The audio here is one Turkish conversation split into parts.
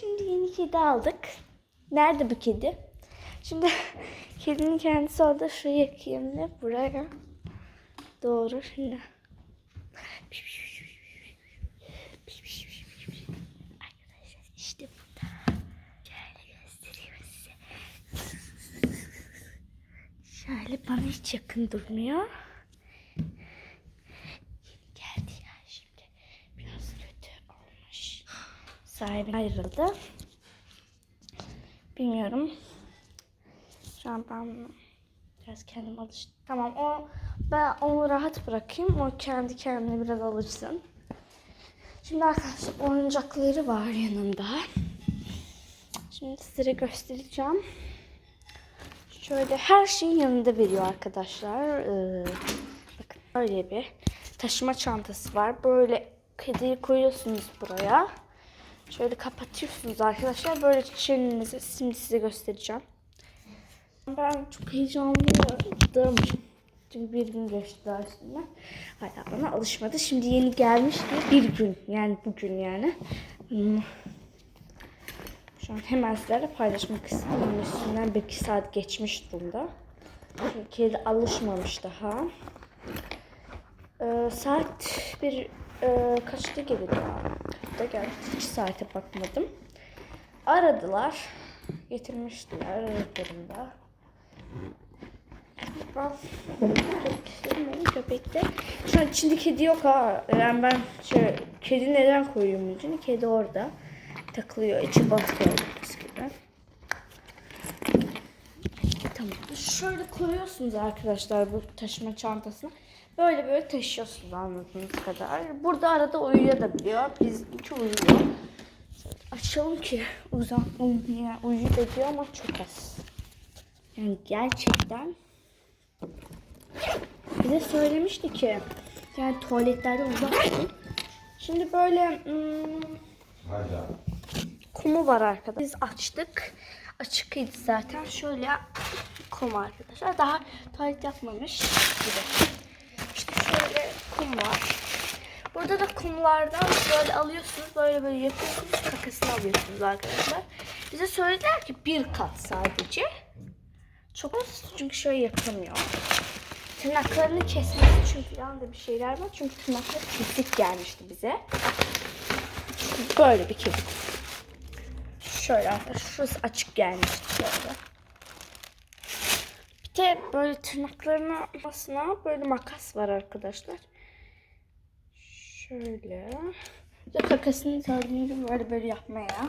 şimdi yeni kedi aldık. Nerede bu kedi? Şimdi kedinin kendisi orada şu yakayım buraya doğru şimdi. Arkadaşlar işte burada. Şöyle göstereyim size. Şöyle bana hiç yakın durmuyor. Geldi ya şimdi. Biraz kötü olmuş. Sahibi ayrıldı. Bilmiyorum. Şu an ben biraz kendim alıştım. Tamam o ben onu rahat bırakayım. O kendi kendine biraz alışsın. Şimdi arkadaşlar oyuncakları var yanında. Şimdi size göstereceğim. Şöyle her şeyin yanında veriyor arkadaşlar. Ee, bakın böyle bir taşıma çantası var. Böyle kediyi koyuyorsunuz buraya. Şöyle kapatıyorsunuz arkadaşlar. Böyle çenenizi şimdi size göstereceğim. Ben çok heyecanlıydım. Çünkü bir gün geçti daha üstünden. Hala bana alışmadı. Şimdi yeni gelmişti. Bir gün yani bugün yani. Hmm. Şu an hemen sizlerle paylaşmak istedim. Üstünden bir iki saat geçmiş durumda. Çünkü kedi alışmamış daha. Ee, saat bir e, kaçta geldi ya? Kaçta geldi? Hiç saate bakmadım. Aradılar. Getirmiştiler aradıklarında. Köpeklerim köpekte. Şu an içinde kedi yok ha. Yani ben şey, kedi neden koyuyorum içine? Kedi orada takılıyor. içi batıyor gibi. Tamam. Şöyle koyuyorsunuz arkadaşlar bu taşıma çantasını. Böyle böyle taşıyorsunuz anladığınız kadar. Burada arada uyuyabiliyor. Bizimki uyuyor. Şöyle açalım ki uzan uyuyor, uyuyor diyor ama çok az. Yani gerçekten bize söylemişti ki yani tuvaletlerde uzak durun. Şimdi böyle hmm, kumu var arkadaşlar. Biz açtık. Açıkıydı zaten. Şöyle kum arkadaşlar. Daha tuvalet yapmamış gibi. İşte şöyle kum var. Burada da kumlardan böyle alıyorsunuz. Böyle böyle yapıyorsunuz. Kakasını alıyorsunuz arkadaşlar. Bize söylediler ki bir kat sadece. Çok az çünkü şöyle yapamıyor. Tırnaklarını kesmesi çünkü yanında bir şeyler var. Çünkü tırnakları kesik gelmişti bize. Böyle bir kedi. Şöyle arkadaşlar. Şurası açık gelmişti şöyle. Bir de böyle tırnaklarına basına böyle makas var arkadaşlar. Şöyle. Kakasını gördüğünüz gibi böyle böyle yapmaya.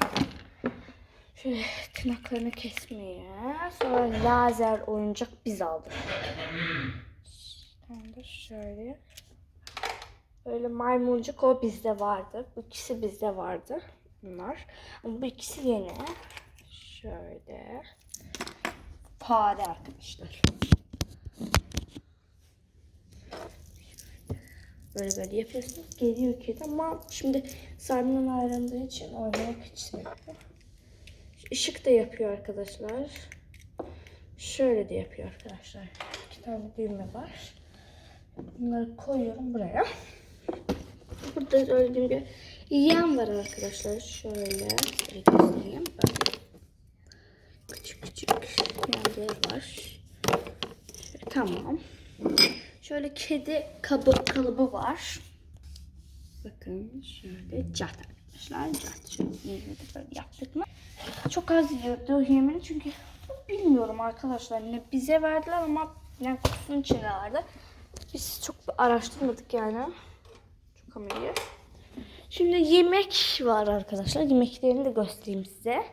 Şöyle tırnaklarını kesmeye. Sonra lazer oyuncak biz aldık. Da şöyle. Böyle maymuncuk o bizde vardı. İkisi bizde vardı. Bunlar. Ama bu ikisi yeni. Şöyle. Fare arkadaşlar. Böyle böyle yapıyorsunuz. Geliyor kedi ama şimdi sarmından ayrıldığı için oynamak istemiyor. Işık da yapıyor arkadaşlar. Şöyle de yapıyor arkadaşlar. İki tane düğme var. Bunları koyuyorum buraya. Burada söylediğim gibi yiyen var arkadaşlar. Şöyle şöyle göstereyim. Küçük küçük yiyenler var. Şöyle, tamam. Şöyle kedi kabı kalıbı var. Bakın şöyle cat arkadaşlar. Cat şöyle yaptık mı? Çok az yiyordu yemini çünkü bilmiyorum arkadaşlar. Ne bize verdiler ama yani kutusunun içinde vardı. Biz çok araştırmadık yani. Çok ama iyi. Şimdi yemek var arkadaşlar. Yemeklerini de göstereyim size.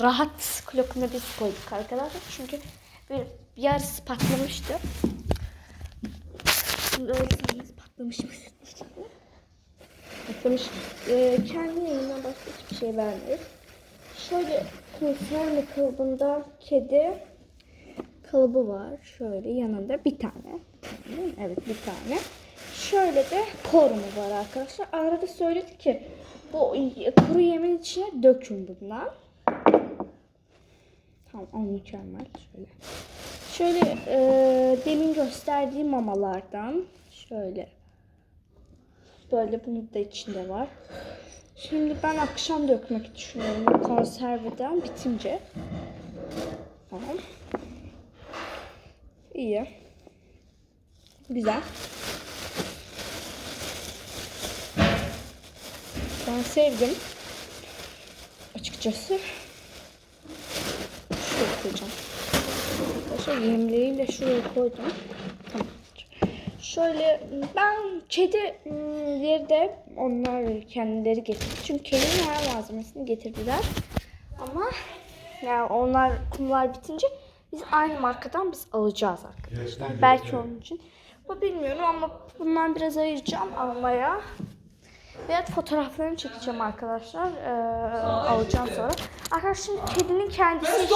Rahat klokuna biz koyduk arkadaşlar. Çünkü bir yarısı patlamıştı. Şimdi sanırız patlamış mı? Patlamış. Ee, kendi yerinden başka hiçbir şey vermiyor. Şöyle konserve kalıbında kedi kalıbı var. Şöyle yanında bir tane. Evet bir tane. Şöyle de korumu var arkadaşlar. Arada söyledi ki bu kuru yemin içine dökün bundan. Tamam o mükemmel. Şöyle. Şöyle e, demin gösterdiğim mamalardan şöyle böyle bunun da içinde var. Şimdi ben akşam dökmek düşünüyorum konserveden bitince. Tamam. İyi. Güzel. Ben sevdim. Açıkçası. Şuraya koyacağım. Arkadaşlar yemleği de şuraya koydum. Şöyle ben kedi ım, yerde onlar kendileri getirdi. Çünkü kedinin her malzemesini getirdiler. Ama yani onlar kumlar bitince biz aynı markadan biz alacağız arkadaşlar. Belki onun için. Bu bilmiyorum ama bundan biraz ayıracağım almaya. Veya fotoğraflarını çekeceğim arkadaşlar. Ee, alacağım sonra. Arkadaşlar şimdi kedinin kendisi.